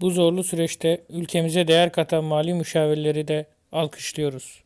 Bu zorlu süreçte ülkemize değer katan mali müşavirleri de alkışlıyoruz.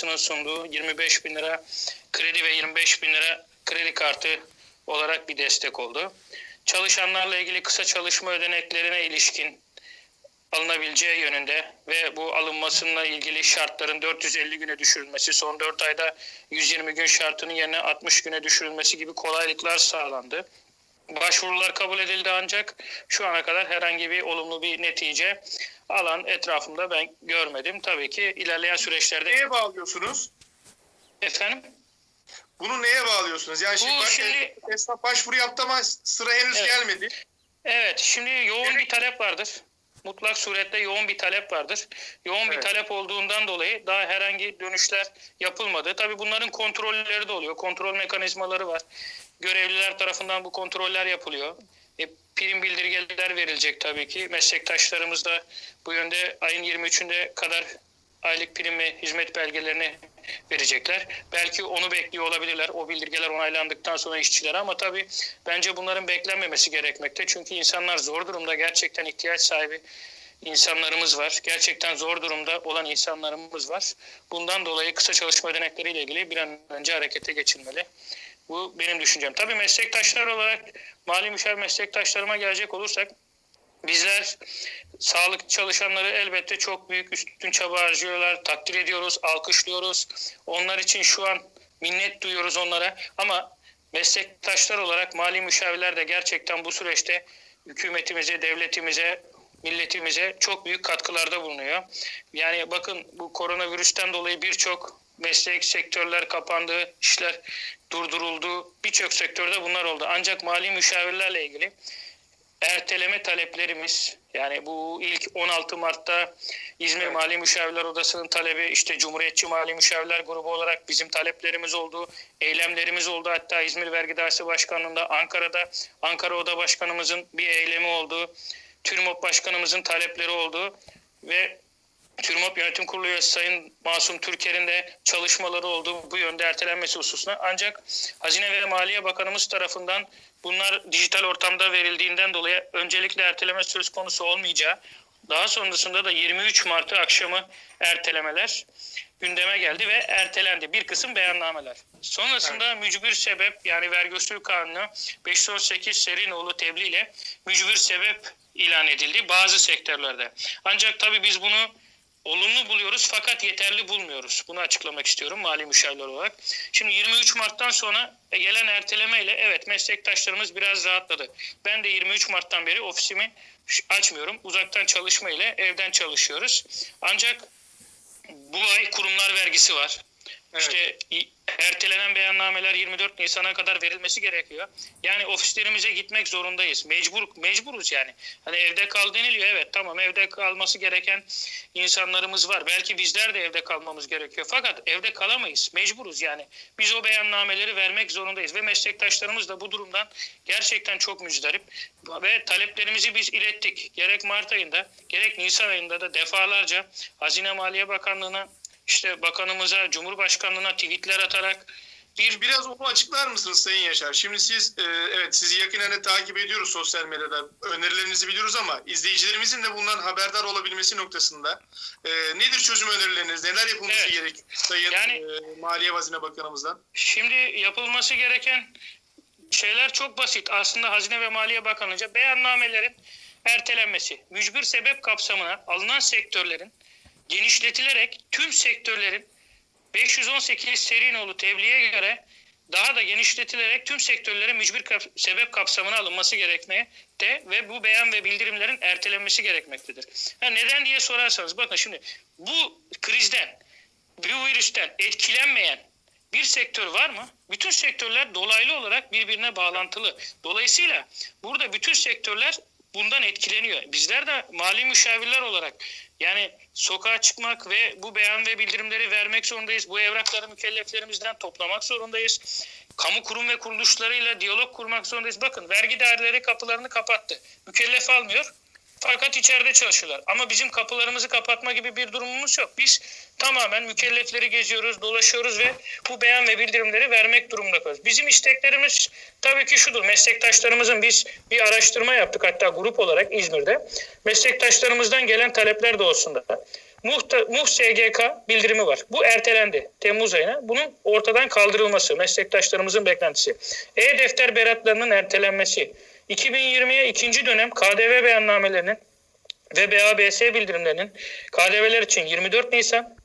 Bankası'nın sunduğu 25 bin lira kredi ve 25 bin lira kredi kartı olarak bir destek oldu. Çalışanlarla ilgili kısa çalışma ödeneklerine ilişkin alınabileceği yönünde ve bu alınmasıyla ilgili şartların 450 güne düşürülmesi, son 4 ayda 120 gün şartının yerine 60 güne düşürülmesi gibi kolaylıklar sağlandı. Başvurular kabul edildi ancak şu ana kadar herhangi bir olumlu bir netice alan etrafımda ben görmedim. Tabii ki ilerleyen süreçlerde Neye bağlıyorsunuz? efendim Bunu neye bağlıyorsunuz? Yani şimdi, Bu bak, şimdi- esnaf başvuru yaptı ama sıra henüz Evet. gelmedi. Evet, şimdi yoğun bir talep vardır. Mutlak surette yoğun bir talep vardır. Yoğun bir Evet. talep olduğundan dolayı daha herhangi dönüşler yapılmadı. Tabii bunların kontrolleri de oluyor. Kontrol mekanizmaları var. Görevliler tarafından bu kontroller yapılıyor. E, prim bildirgeler verilecek tabii ki. Meslektaşlarımız da bu yönde ayın 23'ünde kadar aylık prim ve hizmet belgelerini verecekler. Belki onu bekliyor olabilirler. O bildirgeler onaylandıktan sonra işçiler ama tabii bence bunların beklenmemesi gerekmekte. Çünkü insanlar zor durumda gerçekten ihtiyaç sahibi insanlarımız var. Gerçekten zor durumda olan insanlarımız var. Bundan dolayı kısa çalışma ödenekleriyle ilgili bir an önce harekete geçilmeli. Bu benim düşüncem. Tabii meslektaşlar olarak mali müşavir meslektaşlarıma gelecek olursak Bizler sağlık çalışanları elbette çok büyük üstün çaba harcıyorlar. Takdir ediyoruz, alkışlıyoruz. Onlar için şu an minnet duyuyoruz onlara. Ama meslektaşlar olarak mali müşavirler de gerçekten bu süreçte hükümetimize, devletimize, milletimize çok büyük katkılarda bulunuyor. Yani bakın bu koronavirüsten dolayı birçok meslek sektörler kapandı, işler durduruldu. Birçok sektörde bunlar oldu. Ancak mali müşavirlerle ilgili erteleme taleplerimiz yani bu ilk 16 Mart'ta İzmir Evet. Mali Müşavirler Odası'nın talebi işte Cumhuriyetçi Mali Müşavirler Grubu olarak bizim taleplerimiz oldu. Eylemlerimiz oldu. Hatta İzmir Vergi Dairesi Başkanlığı'nda Ankara'da Ankara Oda Başkanımızın bir eylemi oldu. TÜRMOP Başkanımızın talepleri oldu ve TÜRMOP Yönetim Kurulu üyesi Sayın Masum Türker'in de çalışmaları oldu bu yönde ertelenmesi hususuna. Ancak Hazine ve Maliye Bakanımız tarafından bunlar dijital ortamda verildiğinden dolayı öncelikle erteleme söz konusu olmayacağı, daha sonrasında da 23 Mart'ı akşamı ertelemeler gündeme geldi ve ertelendi. Bir kısım beyannameler. Sonrasında mücbir sebep yani vergi usulü kanunu 518 seri nolu tebliğ ile mücbir sebep ilan edildi bazı sektörlerde. Ancak tabii biz bunu olumlu buluyoruz fakat yeterli bulmuyoruz. Bunu açıklamak istiyorum mali müşavirler olarak. Şimdi 23 Mart'tan sonra gelen ertelemeyle evet meslektaşlarımız biraz rahatladı. Ben de 23 Mart'tan beri ofisimi açmıyorum. Uzaktan çalışma ile evden çalışıyoruz. Ancak bu ay kurumlar vergisi var. Evet. İşte Ertelenen beyannameler 24 Nisan'a kadar verilmesi gerekiyor. Yani ofislerimize gitmek zorundayız. Mecbur mecburuz yani. Hani evde kal deniliyor. Evet tamam evde kalması gereken insanlarımız var. Belki bizler de evde kalmamız gerekiyor. Fakat evde kalamayız. Mecburuz yani. Biz o beyannameleri vermek zorundayız ve meslektaşlarımız da bu durumdan gerçekten çok müzdarip ve taleplerimizi biz ilettik. Gerek Mart ayında gerek Nisan ayında da defalarca Hazine Maliye Bakanlığı'na işte bakanımıza, Cumhurbaşkanlığına tweetler atarak bir Biraz onu açıklar mısınız Sayın Yaşar? Şimdi siz e, evet sizi yakinen takip ediyoruz sosyal medyada. Önerilerinizi biliyoruz ama izleyicilerimizin de bundan haberdar olabilmesi noktasında e, nedir çözüm önerileriniz? Neler yapılması Evet. gerek Sayın Yani- e, Maliye Hazine Bakanımızdan? Şimdi yapılması gereken şeyler çok basit. Aslında Hazine ve Maliye Bakanlığı'nca beyannamelerin ertelenmesi, mücbir sebep kapsamına alınan sektörlerin genişletilerek tüm sektörlerin 518 seri nolu tebliğe göre daha da genişletilerek tüm sektörlerin mücbir kap- sebep kapsamına alınması gerekmekte ve bu beyan ve bildirimlerin ertelenmesi gerekmektedir. Ha, neden diye sorarsanız bakın şimdi bu krizden bu virüsten etkilenmeyen bir sektör var mı? Bütün sektörler dolaylı olarak birbirine bağlantılı. Dolayısıyla burada bütün sektörler bundan etkileniyor. Bizler de mali müşavirler olarak yani sokağa çıkmak ve bu beyan ve bildirimleri vermek zorundayız. Bu evrakları mükelleflerimizden toplamak zorundayız. Kamu kurum ve kuruluşlarıyla diyalog kurmak zorundayız. Bakın vergi daireleri kapılarını kapattı. Mükellef almıyor. Fakat içeride çalışıyorlar. Ama bizim kapılarımızı kapatma gibi bir durumumuz yok. Biz tamamen mükellefleri geziyoruz, dolaşıyoruz ve bu beyan ve bildirimleri vermek durumunda kalıyoruz. Bizim isteklerimiz tabii ki şudur. Meslektaşlarımızın biz bir araştırma yaptık hatta grup olarak İzmir'de. Meslektaşlarımızdan gelen talepler de olsun da. Muhta, Muh SGK bildirimi var. Bu ertelendi Temmuz ayına. Bunun ortadan kaldırılması meslektaşlarımızın beklentisi. E-defter beratlarının ertelenmesi. 2020'ye ikinci dönem KDV beyannamelerinin ve BABS bildirimlerinin KDV'ler için 24 Nisan,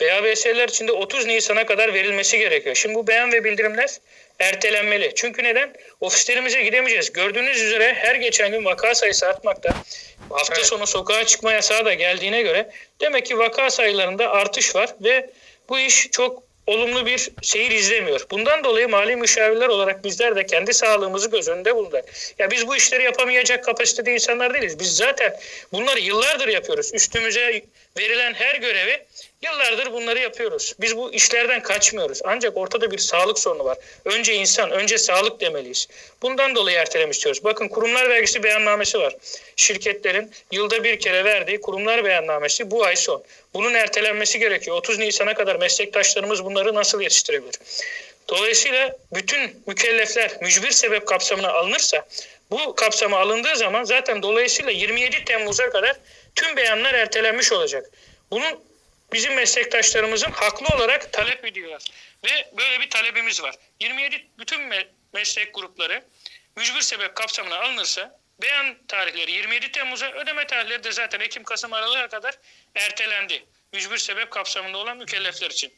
BABS'ler için de 30 Nisan'a kadar verilmesi gerekiyor. Şimdi bu beyan ve bildirimler ertelenmeli. Çünkü neden? Ofislerimize gidemeyeceğiz. Gördüğünüz üzere her geçen gün vaka sayısı artmakta. Hafta Evet. sonu sokağa çıkma yasağı da geldiğine göre demek ki vaka sayılarında artış var ve bu iş çok olumlu bir seyir izlemiyor. Bundan dolayı mali müşavirler olarak bizler de kendi sağlığımızı göz önünde bulunduk. Ya biz bu işleri yapamayacak kapasitede insanlar değiliz. Biz zaten bunları yıllardır yapıyoruz. Üstümüze verilen her görevi yıllardır bunları yapıyoruz. Biz bu işlerden kaçmıyoruz. Ancak ortada bir sağlık sorunu var. Önce insan, önce sağlık demeliyiz. Bundan dolayı ertelemek istiyoruz. Bakın kurumlar vergisi beyannamesi var. Şirketlerin yılda bir kere verdiği kurumlar beyannamesi bu ay son. Bunun ertelenmesi gerekiyor. 30 Nisan'a kadar meslektaşlarımız bunları nasıl yetiştirebilir? Dolayısıyla bütün mükellefler mücbir sebep kapsamına alınırsa bu kapsama alındığı zaman zaten dolayısıyla 27 Temmuz'a kadar tüm beyanlar ertelenmiş olacak. Bunun bizim meslektaşlarımızın haklı olarak talep ediyorlar. Ve böyle bir talebimiz var. 27 bütün me- meslek grupları mücbir sebep kapsamına alınırsa beyan tarihleri 27 Temmuz'a ödeme tarihleri de zaten Ekim-Kasım aralığa kadar ertelendi. Mücbir sebep kapsamında olan mükellefler için.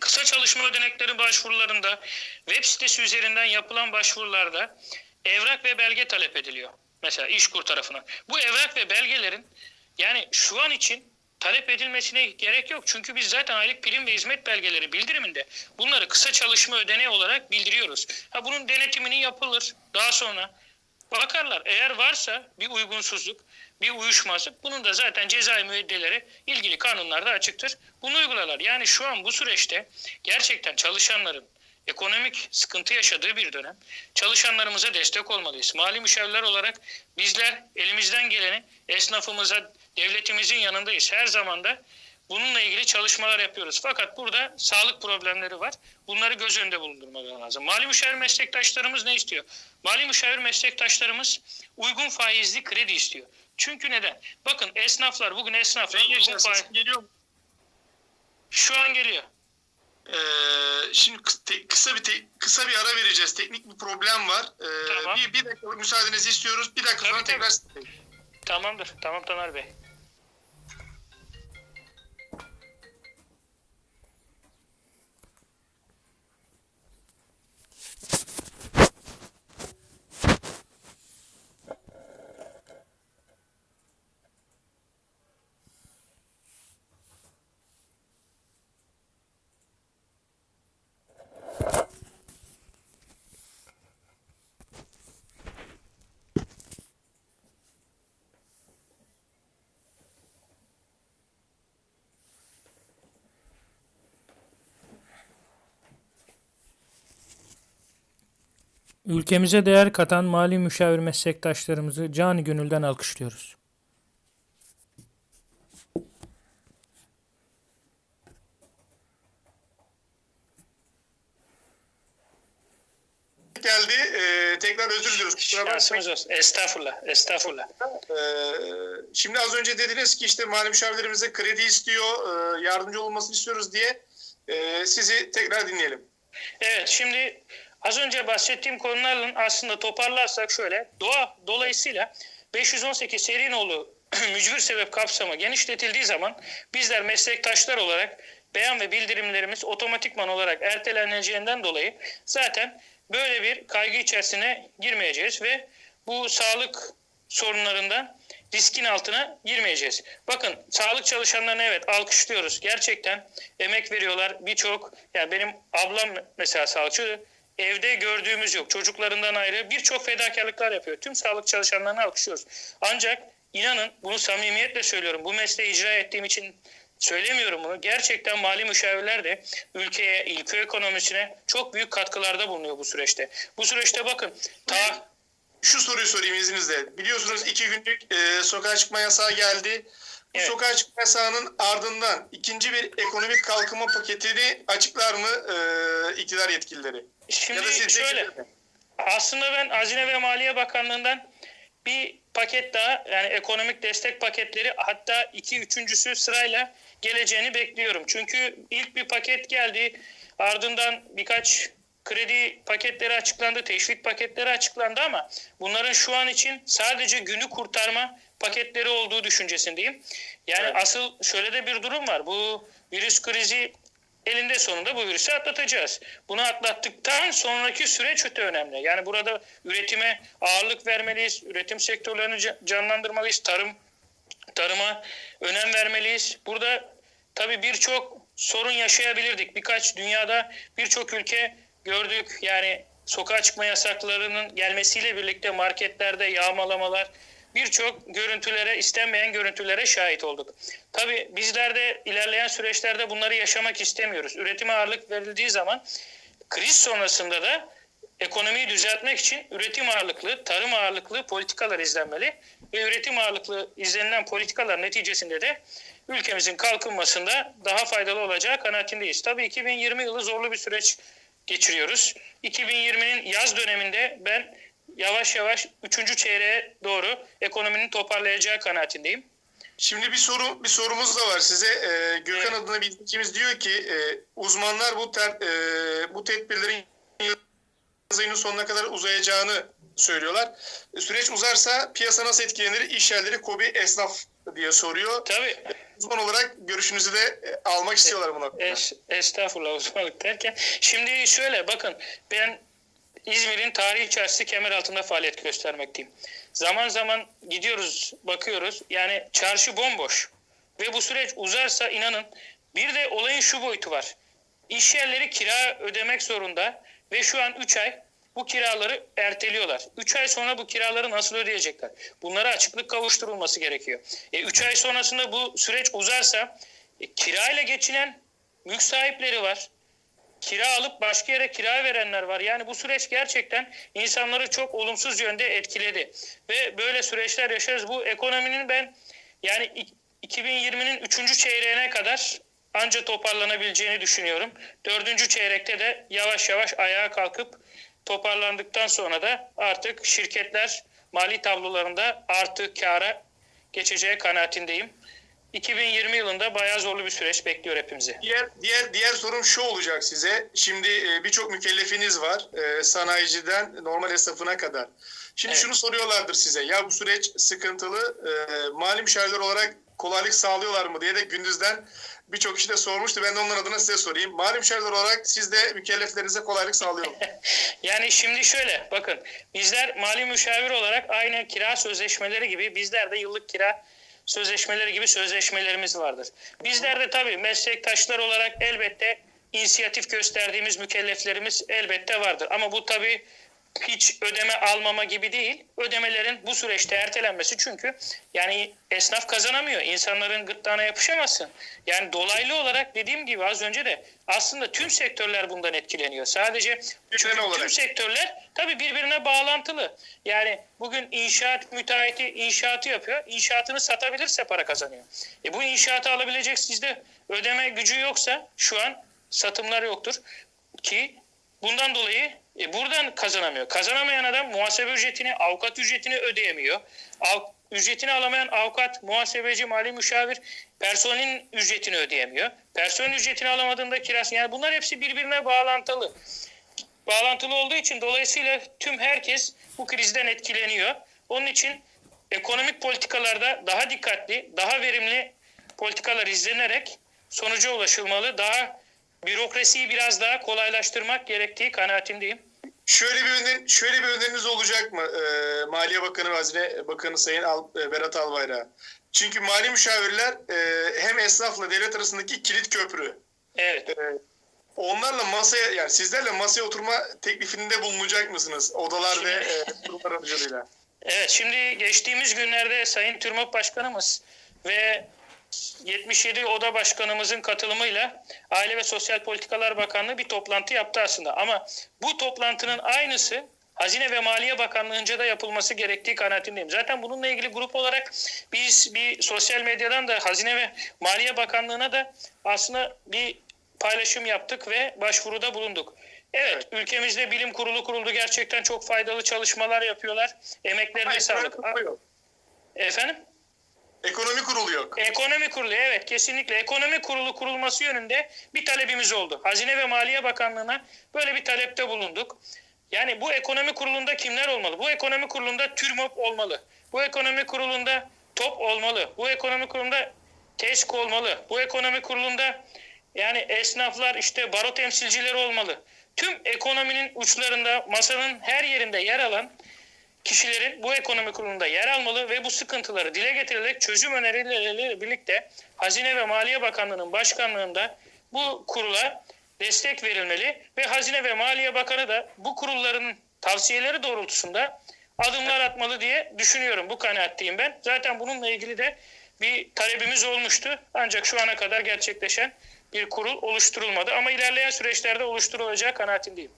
Kısa çalışma ödenekleri başvurularında web sitesi üzerinden yapılan başvurularda evrak ve belge talep ediliyor. Mesela İşkur tarafından. Bu evrak ve belgelerin yani şu an için talep edilmesine gerek yok. Çünkü biz zaten aylık prim ve hizmet belgeleri bildiriminde bunları kısa çalışma ödeneği olarak bildiriyoruz. Ha bunun denetimini yapılır. Daha sonra bakarlar. Eğer varsa bir uygunsuzluk, bir uyuşmazlık bunun da zaten cezai müeyyideleri ilgili kanunlarda açıktır. Bunu uygularlar. Yani şu an bu süreçte gerçekten çalışanların ekonomik sıkıntı yaşadığı bir dönem. Çalışanlarımıza destek olmalıyız. Mali müşavirler olarak bizler elimizden geleni esnafımıza, devletimizin yanındayız. Her zaman da bununla ilgili çalışmalar yapıyoruz. Fakat burada sağlık problemleri var. Bunları göz önünde bulundurmak lazım. Mali müşavir meslektaşlarımız ne istiyor? Mali müşavir meslektaşlarımız uygun faizli kredi istiyor. Çünkü neden? Bakın esnaflar, bugün esnaflar Sayın uygun faiz... geliyor mu? Şu an geliyor. Ee, şimdi kısa bir kısa bir ara vereceğiz. Teknik bir problem var. Ee, Tamam. bir, bir dakika müsaadenizi istiyoruz. Bir dakika Tabii, sonra tekrar. Tamamdır. Tamam Taner Bey. Ülkemize değer katan mali müşavir meslektaşlarımızı canı gönülden alkışlıyoruz. geldi. Ee, tekrar özür diliyoruz. Kusura bakmayın. Estağfurullah. Estağfurullah. Ee, şimdi az önce dediniz ki işte mali müşavirlerimize kredi istiyor, e, yardımcı olmasını istiyoruz diye e, sizi tekrar dinleyelim. Evet şimdi az önce bahsettiğim konuların aslında toparlarsak şöyle. Doğa dolayısıyla 518 seri nolu mücbir sebep kapsamı genişletildiği zaman bizler meslektaşlar olarak beyan ve bildirimlerimiz otomatikman olarak erteleneceğinden dolayı zaten böyle bir kaygı içerisine girmeyeceğiz ve bu sağlık sorunlarından riskin altına girmeyeceğiz. Bakın sağlık çalışanlarını evet alkışlıyoruz. Gerçekten emek veriyorlar. Birçok yani benim ablam mesela sağlıkçı evde gördüğümüz yok. Çocuklarından ayrı birçok fedakarlıklar yapıyor. Tüm sağlık çalışanlarını alkışlıyoruz. Ancak inanın bunu samimiyetle söylüyorum. Bu mesleği icra ettiğim için söylemiyorum bunu. Gerçekten mali müşavirler de ülkeye, ülke ekonomisine çok büyük katkılarda bulunuyor bu süreçte. Bu süreçte bakın ta Şu soruyu sorayım izninizle. Biliyorsunuz iki günlük e, sokağa çıkma yasağı geldi. Bu Evet. sokağa çıkma yasağının ardından ikinci bir ekonomik kalkınma paketini açıklar mı e, iktidar yetkilileri? Şimdi siz şöyle bekleyin. aslında ben Hazine ve Maliye Bakanlığı'ndan bir paket daha yani ekonomik destek paketleri hatta iki üçüncüsü sırayla geleceğini bekliyorum. Çünkü ilk bir paket geldi ardından birkaç kredi paketleri açıklandı, teşvik paketleri açıklandı ama bunların şu an için sadece günü kurtarma paketleri olduğu düşüncesindeyim. Yani Evet. asıl şöyle de bir durum var. Bu virüs krizi elinde sonunda bu virüsü atlatacağız. Bunu atlattıktan sonraki süreç öte önemli. Yani burada üretime ağırlık vermeliyiz, üretim sektörlerini ca- canlandırmalıyız, tarım tarıma önem vermeliyiz. Burada tabii birçok sorun yaşayabilirdik. Birkaç dünyada birçok ülke gördük. Yani sokağa çıkma yasaklarının gelmesiyle birlikte marketlerde yağmalamalar, birçok görüntülere, istenmeyen görüntülere şahit olduk. Tabii bizler de ilerleyen süreçlerde bunları yaşamak istemiyoruz. Üretime ağırlık verildiği zaman kriz sonrasında da ekonomiyi düzeltmek için üretim ağırlıklı, tarım ağırlıklı politikalar izlenmeli ve üretim ağırlıklı izlenilen politikalar neticesinde de ülkemizin kalkınmasında daha faydalı olacağı kanaatindeyiz. Tabii 2020 yılı zorlu bir süreç geçiriyoruz. 2020'nin yaz döneminde ben yavaş yavaş 3. çeyreğe doğru ekonominin toparlayacağı kanaatindeyim. Şimdi bir soru bir sorumuz da var size. Ee, Gökhan Evet. adına bildiğimiz diyor ki e, uzmanlar bu ter, e, bu tedbirlerin yaz ayının sonuna kadar uzayacağını söylüyorlar. Süreç uzarsa piyasa nasıl etkilenir? İş yerleri, kobi, esnaf diye soruyor. Tabii Uzman olarak görüşünüzü de e, almak istiyorlar bu noktada. Es, estağfurullah uzmanlık derken. Şimdi şöyle bakın ben İzmir'in tarihi çarşısı kemer altında faaliyet göstermekteyim. Zaman zaman gidiyoruz bakıyoruz yani çarşı bomboş ve bu süreç uzarsa inanın bir de olayın şu boyutu var. İş yerleri kira ödemek zorunda ve şu an 3 ay bu kiraları erteliyorlar. 3 ay sonra bu kiraları nasıl ödeyecekler? Bunlara açıklık kavuşturulması gerekiyor. 3 ay sonrasında bu süreç uzarsa e, kirayla geçinen mülk sahipleri var. Kira alıp başka yere kira verenler var. Yani bu süreç gerçekten insanları çok olumsuz yönde etkiledi. Ve böyle süreçler yaşarız. Bu ekonominin ben yani i- 2020'nin 3. çeyreğine kadar anca toparlanabileceğini düşünüyorum. 4. çeyrekte de yavaş yavaş ayağa kalkıp toparlandıktan sonra da artık şirketler mali tablolarında artı kâra geçeceği kanaatindeyim. 2020 yılında bayağı zorlu bir süreç bekliyor hepimizi. Diğer diğer diğer sorum şu olacak size. Şimdi e, birçok mükellefiniz var. E, sanayiciden normal esnafına kadar. Şimdi Evet. şunu soruyorlardır size. Ya bu süreç sıkıntılı. E, mali müşavirler olarak kolaylık sağlıyorlar mı diye de gündüzden birçok kişi de sormuştu. Ben de onların adına size sorayım. Mali müşavirler olarak siz de mükelleflerinize kolaylık sağlıyor mu? Yani şimdi şöyle bakın bizler mali müşavir olarak aynı kira sözleşmeleri gibi bizler de yıllık kira sözleşmeleri gibi sözleşmelerimiz vardır. Bizler de tabii meslektaşlar olarak elbette inisiyatif gösterdiğimiz mükelleflerimiz elbette vardır. Ama bu tabii hiç ödeme almama gibi değil. Ödemelerin bu süreçte ertelenmesi çünkü yani esnaf kazanamıyor. İnsanların gırtlağına yapışamazsın. Yani dolaylı olarak dediğim gibi az önce de aslında tüm sektörler bundan etkileniyor. Sadece çünkü tüm sektörler tabii birbirine bağlantılı. Yani bugün inşaat müteahhiti inşaatı yapıyor. İnşaatını satabilirse para kazanıyor. E bu inşaatı alabilecek sizde ödeme gücü yoksa şu an satımlar yoktur ki bundan dolayı e, buradan kazanamıyor. Kazanamayan adam muhasebe ücretini, avukat ücretini ödeyemiyor. Av, ücretini alamayan avukat, muhasebeci, mali müşavir personelin ücretini ödeyemiyor. Personel ücretini alamadığında kirası yani bunlar hepsi birbirine bağlantılı. Bağlantılı olduğu için dolayısıyla tüm herkes bu krizden etkileniyor. Onun için ekonomik politikalarda daha dikkatli, daha verimli politikalar izlenerek sonuca ulaşılmalı. Daha bürokrasiyi biraz daha kolaylaştırmak gerektiği kanaatindeyim. Şöyle bir öner, şöyle bir öneriniz olacak mı Ee, Maliye Bakanı ve Hazine Bakanı Sayın Al, e, Berat Albayrak? Çünkü mali müşavirler e, hem esnafla devlet arasındaki kilit köprü. Evet. E, onlarla masaya yani sizlerle masaya oturma teklifinde bulunacak mısınız? Odalar ve e, kurumlar aracılığıyla. Evet şimdi geçtiğimiz günlerde Sayın TÜRMOP Başkanımız ve 77 Oda Başkanımızın katılımıyla Aile ve Sosyal Politikalar Bakanlığı bir toplantı yaptı aslında. Ama bu toplantının aynısı Hazine ve Maliye Bakanlığı'nca da yapılması gerektiği kanaatindeyim. Zaten bununla ilgili grup olarak biz bir sosyal medyadan da Hazine ve Maliye Bakanlığı'na da aslında bir paylaşım yaptık ve başvuruda bulunduk. Evet, ülkemizde bilim kurulu kuruldu. Gerçekten çok faydalı çalışmalar yapıyorlar. Emeklerine sağlık. Kurulu yok. Efendim? Ekonomi kurulu yok. Ekonomi kurulu evet kesinlikle ekonomi kurulu kurulması yönünde bir talebimiz oldu. Hazine ve Maliye Bakanlığı'na böyle bir talepte bulunduk. Yani bu ekonomi kurulunda kimler olmalı? Bu ekonomi kurulunda TÜRMOP olmalı. Bu ekonomi kurulunda TOP olmalı. Bu ekonomi kurulunda TESK olmalı. Bu ekonomi kurulunda yani esnaflar işte baro temsilcileri olmalı. Tüm ekonominin uçlarında masanın her yerinde yer alan kişilerin bu ekonomi kurulunda yer almalı ve bu sıkıntıları dile getirilerek çözüm önerileriyle birlikte Hazine ve Maliye Bakanlığı'nın başkanlığında bu kurula destek verilmeli ve Hazine ve Maliye Bakanı da bu kurulların tavsiyeleri doğrultusunda adımlar atmalı diye düşünüyorum. Bu kanaatteyim ben. Zaten bununla ilgili de bir talebimiz olmuştu. Ancak şu ana kadar gerçekleşen bir kurul oluşturulmadı. Ama ilerleyen süreçlerde oluşturulacağı kanaatindeyim.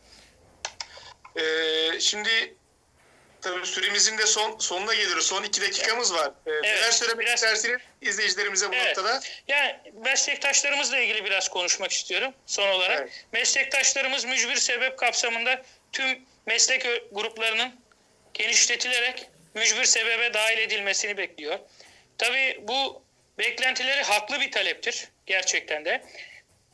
Ee, şimdi tabii süremizin de son sonuna geliyoruz. Son iki dakikamız var. Ee, neler söylemek biraz- istersiniz izleyicilerimize bu Evet. noktada? Yani meslektaşlarımızla ilgili biraz konuşmak istiyorum son olarak. Evet. Meslektaşlarımız mücbir sebep kapsamında tüm meslek gruplarının genişletilerek mücbir sebebe dahil edilmesini bekliyor. Tabii bu beklentileri haklı bir taleptir gerçekten de.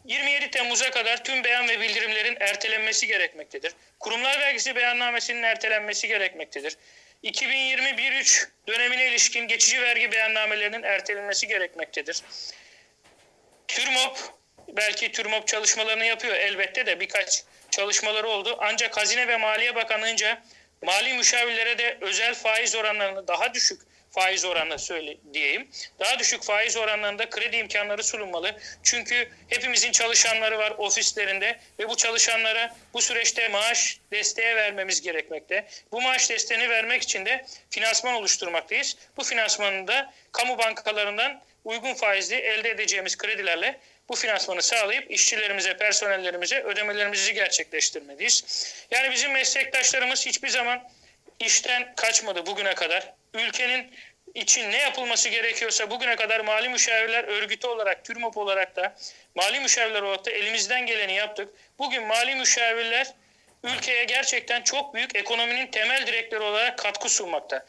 27 Temmuz'a kadar tüm beyan ve bildirimlerin ertelenmesi gerekmektedir. Kurumlar vergisi beyannamesinin ertelenmesi gerekmektedir. 2021-3 dönemine ilişkin geçici vergi beyannamelerinin ertelenmesi gerekmektedir. TÜRMOP belki TÜRMOP çalışmalarını yapıyor elbette de birkaç çalışmaları oldu. Ancak Hazine ve Maliye Bakanlığı'nca mali müşavirlere de özel faiz oranlarını daha düşük faiz oranı söyle diyeyim. Daha düşük faiz oranlarında kredi imkanları sunulmalı. Çünkü hepimizin çalışanları var ofislerinde ve bu çalışanlara bu süreçte maaş desteği vermemiz gerekmekte. Bu maaş desteğini vermek için de finansman oluşturmaktayız. Bu finansmanı da kamu bankalarından uygun faizli elde edeceğimiz kredilerle bu finansmanı sağlayıp işçilerimize, personellerimize ödemelerimizi gerçekleştirmeliyiz. Yani bizim meslektaşlarımız hiçbir zaman işten kaçmadı bugüne kadar. Ülkenin için ne yapılması gerekiyorsa bugüne kadar mali müşavirler örgütü olarak, TÜRMOP olarak da mali müşavirler olarak da elimizden geleni yaptık. Bugün mali müşavirler ülkeye gerçekten çok büyük ekonominin temel direkleri olarak katkı sunmakta.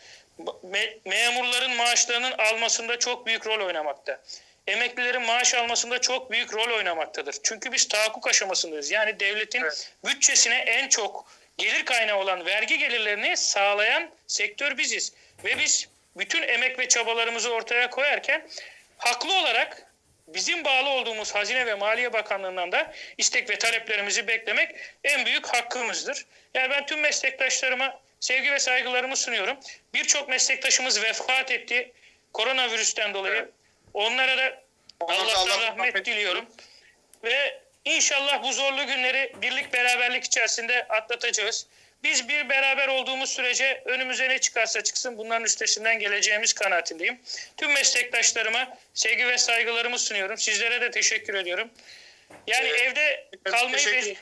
Me- memurların maaşlarının almasında çok büyük rol oynamakta. Emeklilerin maaş almasında çok büyük rol oynamaktadır. Çünkü biz tahakkuk aşamasındayız. Yani devletin Evet. bütçesine en çok gelir kaynağı olan vergi gelirlerini sağlayan sektör biziz. Ve biz bütün emek ve çabalarımızı ortaya koyarken haklı olarak bizim bağlı olduğumuz Hazine ve Maliye Bakanlığı'ndan da istek ve taleplerimizi beklemek en büyük hakkımızdır. Yani ben tüm meslektaşlarıma sevgi ve saygılarımı sunuyorum. Birçok meslektaşımız vefat etti koronavirüsten dolayı. Evet. Onlara da Allah'tan Allah rahmet rahmet diliyorum. Ve inşallah bu zorlu günleri birlik beraberlik içerisinde atlatacağız. Biz bir beraber olduğumuz sürece önümüze ne çıkarsa çıksın bunların üstesinden geleceğimiz kanaatindeyim. Tüm meslektaşlarıma sevgi ve saygılarımı sunuyorum. Sizlere de teşekkür ediyorum. Yani Evet. evde kalmayı be-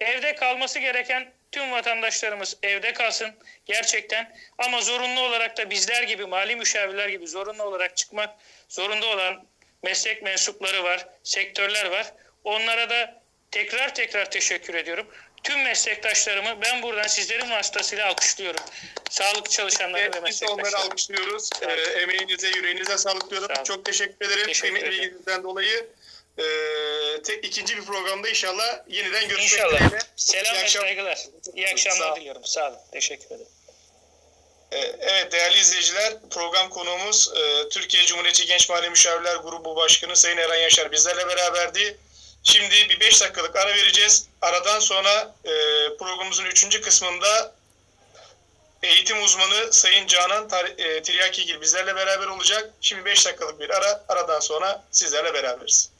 evde kalması gereken tüm vatandaşlarımız evde kalsın gerçekten ama zorunlu olarak da bizler gibi mali müşavirler gibi zorunlu olarak çıkmak zorunda olan meslek mensupları var, sektörler var. Onlara da tekrar tekrar teşekkür ediyorum. Tüm meslektaşlarımı ben buradan sizlerin vasıtasıyla alkışlıyorum. Sağlık çalışanları ve Evet, biz onları meslektaşlarımı. alkışlıyoruz. Sağ. Ee, emeğinize, yüreğinize sağlık diyorum. Sağ olun. Çok teşekkür ederim. Teşekkür ederim. bilginizden dolayı. Ee, te, ikinci bir programda inşallah yeniden görüşmek İnşallah. dileğiyle. Selam İyi ve saygılar. İyi Sağ akşamlar olun. diliyorum. Sağ olun. Teşekkür ederim. Ee, Evet değerli izleyiciler program konuğumuz e, Türkiye Cumhuriyeti Genç Mahalle Müşavirler Grubu Başkanı Sayın Eren Yaşar bizlerle beraberdi. Şimdi bir 5 dakikalık ara vereceğiz. Aradan sonra e, programımızın 3. kısmında eğitim uzmanı Sayın Canan e, Tiryakigil bizlerle beraber olacak. Şimdi 5 dakikalık bir ara. Aradan sonra sizlerle beraberiz.